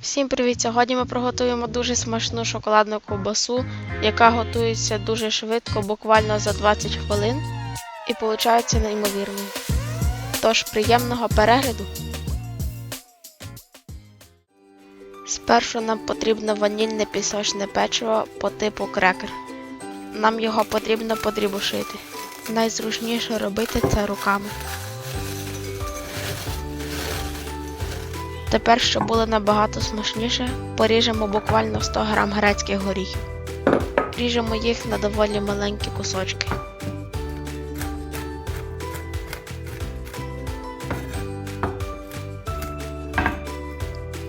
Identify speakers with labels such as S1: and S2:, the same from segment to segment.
S1: Всім привіт! Сьогодні ми приготуємо дуже смачну шоколадну ковбасу, яка готується дуже швидко, буквально за 20 хвилин, і виходить неймовірною. Тож приємного перегляду. Спершу нам потрібно ванільне пісочне печиво по типу крекер. Нам його потрібно подрібушити. Найзручніше робити це руками. Тепер, щоб було набагато смачніше, поріжемо буквально 100 г грецьких горіхів. Ріжемо їх на доволі маленькі кусочки.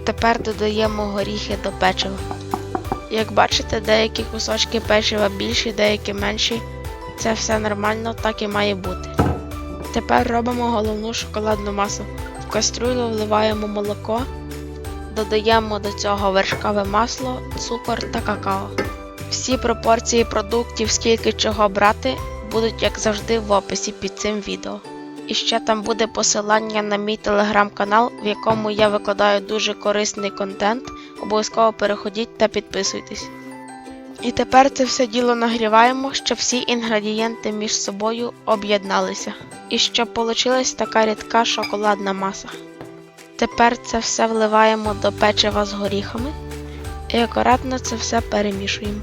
S1: Тепер додаємо горіхи до печива. Як бачите, деякі кусочки печива більші, деякі менші. Це все нормально, так і має бути. Тепер робимо головну шоколадну масу. Кастрюлю вливаємо молоко, додаємо до цього вершкове масло, цукор та какао. Всі пропорції продуктів, скільки чого брати, будуть, як завжди, в описі під цим відео. І ще там буде посилання на мій телеграм-канал, в якому я викладаю дуже корисний контент. Обов'язково переходіть та підписуйтесь. І тепер це все діло нагріваємо, щоб всі інгредієнти між собою об'єдналися. І щоб получилась така рідка шоколадна маса. Тепер це все вливаємо до печива з горіхами і акуратно це все перемішуємо.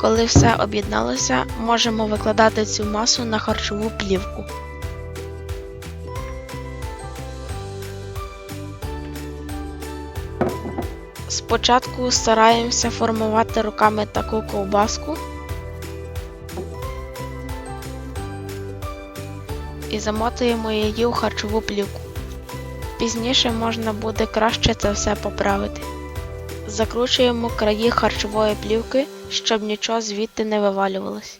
S1: Коли все об'єдналося, можемо викладати цю масу на харчову плівку. Спочатку стараємося формувати руками таку ковбаску і замотуємо її у харчову плівку. Пізніше можна буде краще це все поправити. Закручуємо краї харчової плівки, щоб нічого звідти не вивалювалось.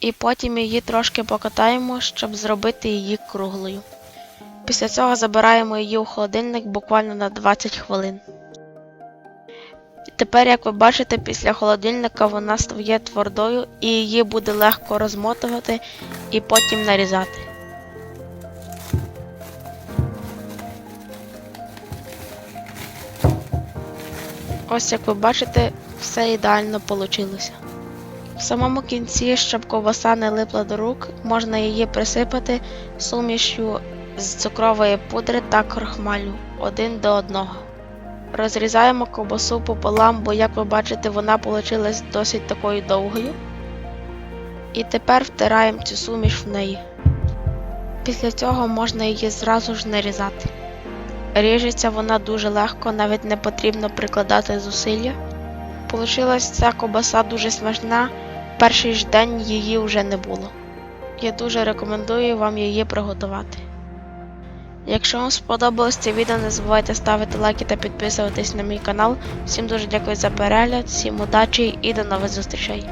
S1: І потім її трошки покатаємо, щоб зробити її круглою. Після цього забираємо її у холодильник буквально на 20 хвилин. Тепер, як ви бачите, після холодильника вона стає твердою і її буде легко розмотувати і потім нарізати. Ось як ви бачите, все ідеально вийшло. В самому кінці, щоб ковбаса не липла до рук, можна її присипати сумішю з цукрової пудри та крохмалю один до одного. Розрізаємо ковбасу пополам, бо, як ви бачите, вона вийшла досить такою довгою. І тепер втираємо цю суміш в неї. Після цього можна її зразу ж нарізати. Ріжеться вона дуже легко, навіть не потрібно прикладати зусилля. Получилась ця ковбаса дуже смачна, перший ж день її вже не було. Я дуже рекомендую вам її приготувати. Якщо вам сподобалось це відео, не забувайте ставити лайки та підписуватись на мій канал. Всім дуже дякую за перегляд, всім удачі і до нових зустрічей!